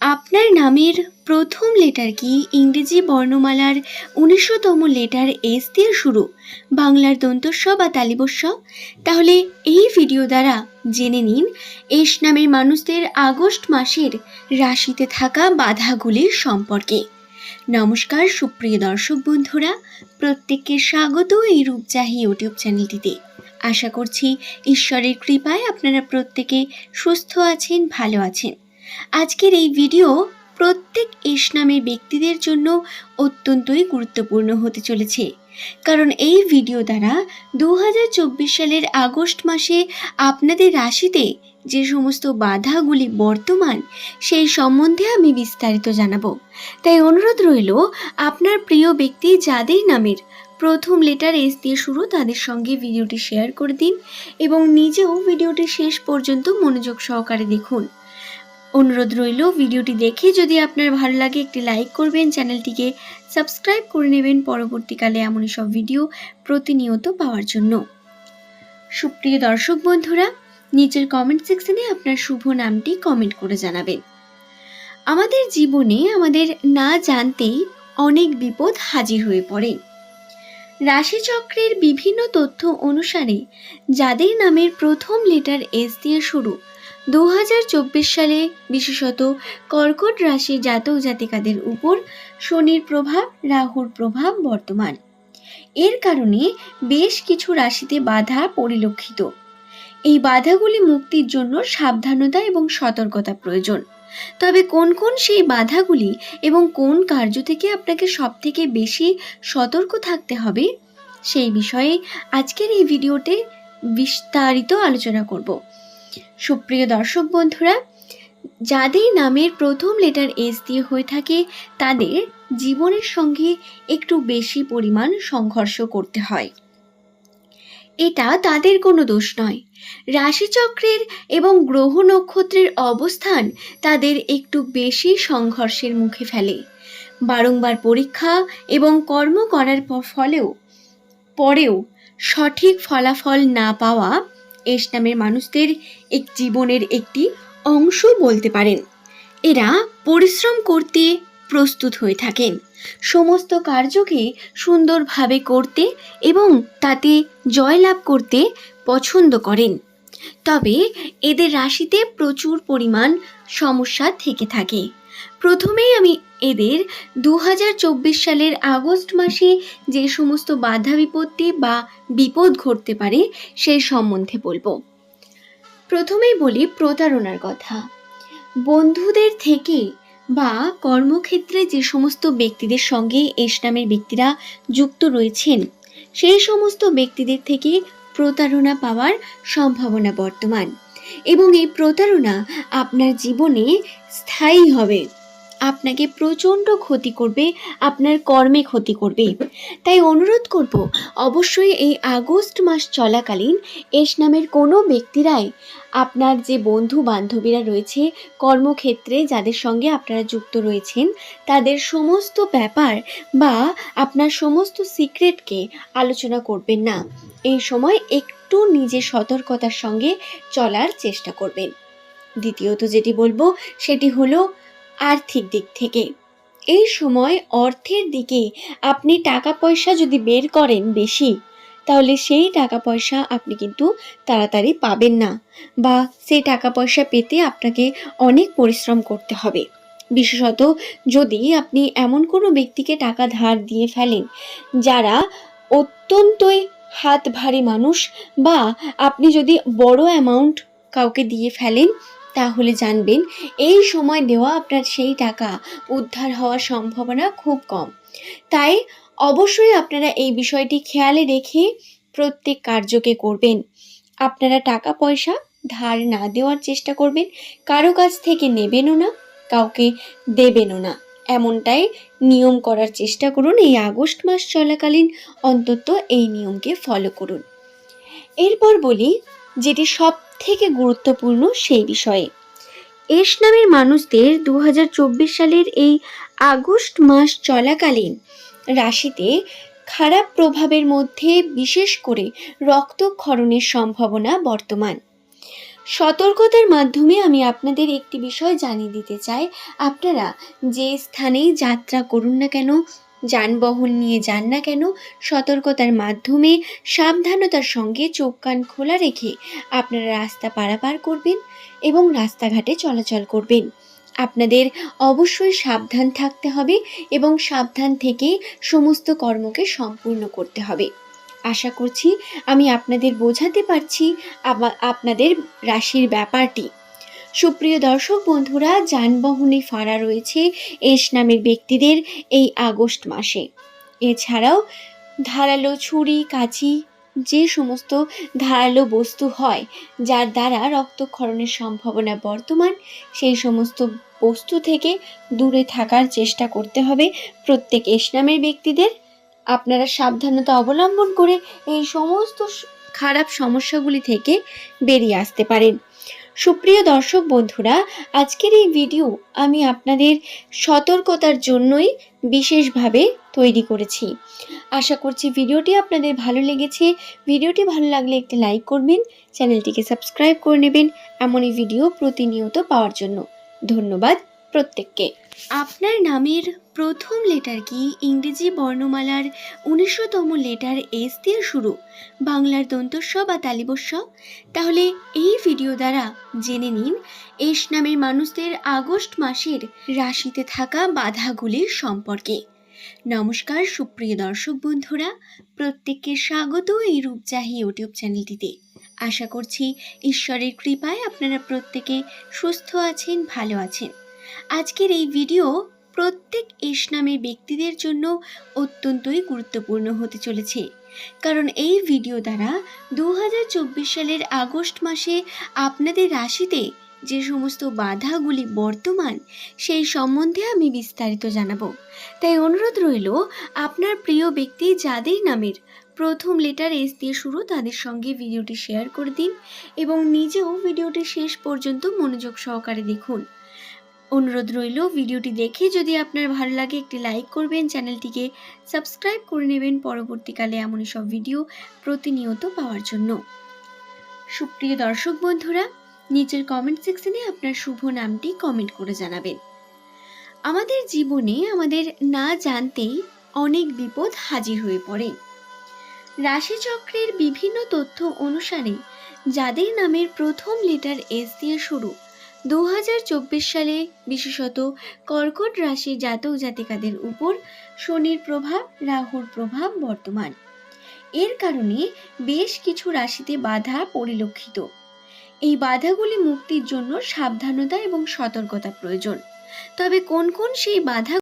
আপনার নামের প্রথম লেটার কি? ইংরেজি বর্ণমালার উনিশশোতম লেটার এস দিয়ে শুরু। বাংলার দন্তস্ব বা তালিবস্ব তাহলে এই ভিডিও দ্বারা জেনে নিন এস নামের মানুষদের আগস্ট মাসের রাশিতে থাকা বাধাগুলির সম্পর্কে। নমস্কার, সুপ্রিয় দর্শক বন্ধুরা, প্রত্যেককে স্বাগত এই রূপচাহি ইউটিউব চ্যানেলটিতে। আশা করছি ঈশ্বরের কৃপায় আপনারা প্রত্যেকে সুস্থ আছেন, ভালো আছেন। আজকের এই ভিডিও প্রত্যেক এস নামের ব্যক্তিদের জন্য অত্যন্তই গুরুত্বপূর্ণ হতে চলেছে। কারণ এই ভিডিও দ্বারা দু হাজার চব্বিশ সালের আগস্ট মাসে আপনাদের রাশিতে যে সমস্ত বাধাগুলি বর্তমান, সেই সম্বন্ধে আমি বিস্তারিত জানাব। তাই অনুরোধ রইল, আপনার প্রিয় ব্যক্তি যাদের নামের প্রথম লেটার এস দিয়ে শুরু, তাদের সঙ্গে ভিডিওটি শেয়ার করে দিন এবং নিজেও ভিডিওটি শেষ পর্যন্ত মনোযোগ সহকারে দেখুন। অনুরোধ রইল, ভিডিওটি দেখে যদি আপনার ভালো লাগে একটি লাইক করবেন, চ্যানেলটিকে সাবস্ক্রাইব করে নেবেন। পরবর্তীকালে এমনই সব ভিডিও প্রতিনিয়ত পাওয়ার জন্য। সুপ্রিয় দর্শক বন্ধুরা, নিচের কমেন্ট সেকশনে আপনার শুভ নামটি কমেন্ট করে জানাবেন। আমাদের জীবনে আমাদের না জানতেই অনেক বিপদ হাজির হয়ে পড়ে। রাশিচক্রের বিভিন্ন তথ্য অনুসারে যাদের নামের প্রথম লেটার এস দিয়ে শুরু দু হাজার চব্বিশ সালে বিশেষত কর্কট রাশি জাতক জাতিকাদের উপর শনির প্রভাব, রাহুর প্রভাব বর্তমান। এর কারণে বেশ কিছু রাশিতে বাধা পরিলক্ষিত। এই বাধাগুলি মুক্তির জন্য সাবধানতা এবং সতর্কতা প্রয়োজন। তবে কোন কোন সেই বাধাগুলি এবং কোন কার্য থেকে আপনাকে সবথেকে বেশি সতর্ক থাকতে হবে, সেই বিষয়ে আজকের এই ভিডিওতে বিস্তারিত আলোচনা করব। সুপ্রিয় দর্শক বন্ধুরা, যাদের নামের প্রথম লেটার এস দিয়ে হয়ে থাকে, তাদের জীবনের সঙ্গে একটু বেশি পরিমাণ সংঘর্ষ করতে হয়। এটা তাদের কোনো দোষ নয়। রাশিচক্রের এবং গ্রহ নক্ষত্রের অবস্থান তাদের একটু বেশি সংঘর্ষের মুখে ফেলে। বারংবার পরীক্ষা এবং কর্ম করার ফলেও, পরেও সঠিক ফলাফল না পাওয়া এস নামের মানুষদের এক জীবনের একটি অংশ বলতে পারেন। এরা পরিশ্রম করতে প্রস্তুত হয়ে থাকেন। সমস্ত কার্যকে সুন্দরভাবে করতে এবং তাতে জয়লাভ করতে পছন্দ করেন। তবে এদের রাশিতে প্রচুর পরিমাণ সমস্যা থেকে থাকে। প্রথমেই আমি এদের দু হাজার চব্বিশ সালের আগস্ট মাসে যে সমস্ত বাধা বিপত্তি বা বিপদ ঘটতে পারে সেই সম্বন্ধে বলব। প্রথমেই বলি প্রতারণার কথা। বন্ধুদের থেকে বা কর্মক্ষেত্রে যে সমস্ত ব্যক্তিদের সঙ্গে এস নামের ব্যক্তিরা যুক্ত রয়েছেন, সেই সমস্ত ব্যক্তিদের থেকে প্রতারণা পাওয়ার সম্ভাবনা বর্তমান। এবং এই প্রতারণা আপনার জীবনে স্থায়ী হবে। আপনাকে প্রচণ্ড ক্ষতি করবে, আপনার কর্মে ক্ষতি করবে। তাই অনুরোধ করব, অবশ্যই এই আগস্ট মাস চলাকালীন এস নামের কোনো ব্যক্তিরাই আপনার যে বন্ধু বান্ধবীরা রয়েছে, কর্মক্ষেত্রে যাদের সঙ্গে আপনারা যুক্ত রয়েছেন, তাদের সমস্ত ব্যাপার বা আপনার সমস্ত সিক্রেটকে আলোচনা করবেন না। এই সময় একটু নিজের সতর্কতার সঙ্গে চলার চেষ্টা করবেন। দ্বিতীয়ত যেটি বলব, সেটি হলো আর্থিক দিক থেকে। এই সময় অর্থের দিকে আপনি টাকা পয়সা যদি বের করেন বেশি, তাহলে সেই টাকা পয়সা আপনি কিন্তু তাড়াতাড়ি পাবেন না বা সেই টাকা পয়সা পেতে আপনাকে অনেক পরিশ্রম করতে হবে। বিশেষত যদি আপনি এমন কোনো ব্যক্তিকে টাকা ধার দিয়ে ফেলেন যারা অত্যন্তই হাত ভারী মানুষ বা আপনি যদি বড় অ্যামাউন্ট কাউকে দিয়ে ফেলেন তাহলে জানবেন, এই সময় দেওয়া আপনার সেই টাকা উদ্ধার হওয়ার সম্ভাবনা খুব কম। তাই অবশ্যই আপনারা এই বিষয়টি খেয়ালে রেখে প্রত্যেক কার্যকে করবেন। আপনারা টাকা পয়সা ধার না দেওয়ার চেষ্টা করবেন, কারও কাছ থেকে নেবেনও না, কাউকে দেবেনও না। এমনটাই নিয়ম করার চেষ্টা করুন, এই আগস্ট মাস চলাকালীন অন্তত এই নিয়মকে ফলো করুন। এরপর বলি, যেটি সব থেকে গুরুত্বপূর্ণ সেই বিষয়ে। এস নামের মানুষদের দু হাজার চব্বিশ সালের এই আগস্ট মাস চলাকালীন রাশিতে খারাপ প্রভাবের মধ্যে বিশেষ করে রক্তক্ষরণের সম্ভাবনা বর্তমান। সতর্কতার মাধ্যমে আমি আপনাদের একটি বিষয় জানিয়ে দিতে চাই। আপনারা যে স্থানেই যাত্রা করুন না কেন যানবাহন নিয়ে যান না কেন? সতর্কতার মাধ্যমে সাবধানতার সঙ্গে চোখ কান খোলা রেখে আপনারা রাস্তা পারাপার করবেন এবং রাস্তাঘাটে চলাচল করবেন। আপনাদের অবশ্যই সাবধান থাকতে হবে এবং সাবধান থেকে সমস্ত কর্মকে সম্পূর্ণ করতে হবে। আশা করছি আমি আপনাদের বোঝাতে পারছি আপনাদের রাশির ব্যাপারটি। সুপ্রিয় দর্শক বন্ধুরা, যানবাহনে ফাঁড়া রয়েছে এস নামের ব্যক্তিদের এই আগস্ট মাসে। এছাড়াও ধারালো ছুরি, কাঁচি, যে সমস্ত ধারালো বস্তু হয়, যার দ্বারা রক্তক্ষরণের সম্ভাবনা বর্তমান, সেই সমস্ত বস্তু থেকে দূরে থাকার চেষ্টা করতে হবে প্রত্যেক এস নামের ব্যক্তিদের। আপনারা সাবধানতা অবলম্বন করে এই সমস্ত খারাপ সমস্যাগুলি থেকে বেরিয়ে আসতে পারেন। সুপ্রিয় দর্শক বন্ধুরা, আজকের এই ভিডিও আমি আপনাদের সতর্কতার জন্যই বিশেষভাবে তৈরি করেছি। আশা করছি ভিডিওটি আপনাদের ভালো লেগেছে। ভিডিওটি ভালো লাগলে একটি লাইক করবেন চ্যানেলটিকে সাবস্ক্রাইব করে নেবেন। এমনই ভিডিও প্রতিনিয়ত পাওয়ার জন্য। ধন্যবাদ প্রত্যেককে। আপনার নামের প্রথম লেটার কি ইংরেজি বর্ণমালার উনিশশোতম লেটার এস দিয়ে শুরু? বাংলার দন্তস্ব বা তালিবস্ব তাহলে এই ভিডিও দ্বারা জেনে নিন, এস নামের মানুষদের আগস্ট মাসের রাশিতে থাকা বাধাগুলির সম্পর্কে। নমস্কার, সুপ্রিয় দর্শক বন্ধুরা, প্রত্যেককে স্বাগত এই রূপজাহি ইউটিউব চ্যানেলটিতে। আশা করছি ঈশ্বরের কৃপায় আপনারা প্রত্যেকে সুস্থ আছেন, ভালো আছেন। আজকের এই ভিডিও প্রত্যেক এস নামের ব্যক্তিদের জন্য অত্যন্তই গুরুত্বপূর্ণ হতে চলেছে। কারণ এই ভিডিও দ্বারা দু হাজার চব্বিশ সালের আগস্ট মাসে আপনাদের রাশিতে যে সমস্ত বাধাগুলি বর্তমান, সেই সম্বন্ধে আমি বিস্তারিত জানাব। তাই অনুরোধ রইল, আপনার প্রিয় ব্যক্তি যাদের নামের প্রথম লেটার এস দিয়ে শুরু, তাদের সঙ্গে ভিডিওটি শেয়ার করে দিন এবং নিজেও ভিডিওটি শেষ পর্যন্ত মনোযোগ সহকারে দেখুন। অনুরোধ রইল ভিডিওটি দেখে যদি আপনার ভালো লাগে একটি লাইক করবেন, চ্যানেলটিকে সাবস্ক্রাইব করে নেবেন। পরবর্তীকালে এমনই সব ভিডিও প্রতিনিয়ত পাওয়ার জন্য। সুপ্রিয় দর্শক বন্ধুরা, নিচের কমেন্ট সেকশনে আপনার শুভ নামটি কমেন্ট করে জানাবেন। আমাদের জীবনে আমাদের না জানতেই অনেক বিপদ হাজির হয়ে পড়ে। রাশিচক্রের বিভিন্ন তথ্য অনুসারে যাদের নামের প্রথম লেটার এস দিয়ে শুরু দু সালে বিশেষত কর্কট রাশি জাতক জাতিকাদের উপর শনির প্রভাব, রাহুর প্রভাব বর্তমান। এর কারণে বেশ কিছু রাশিতে বাধা পরিলক্ষিত। এই বাধাগুলি মুক্তির জন্য সাবধানতা এবং সতর্কতা প্রয়োজন। তবে কোন কোন সেই বাধা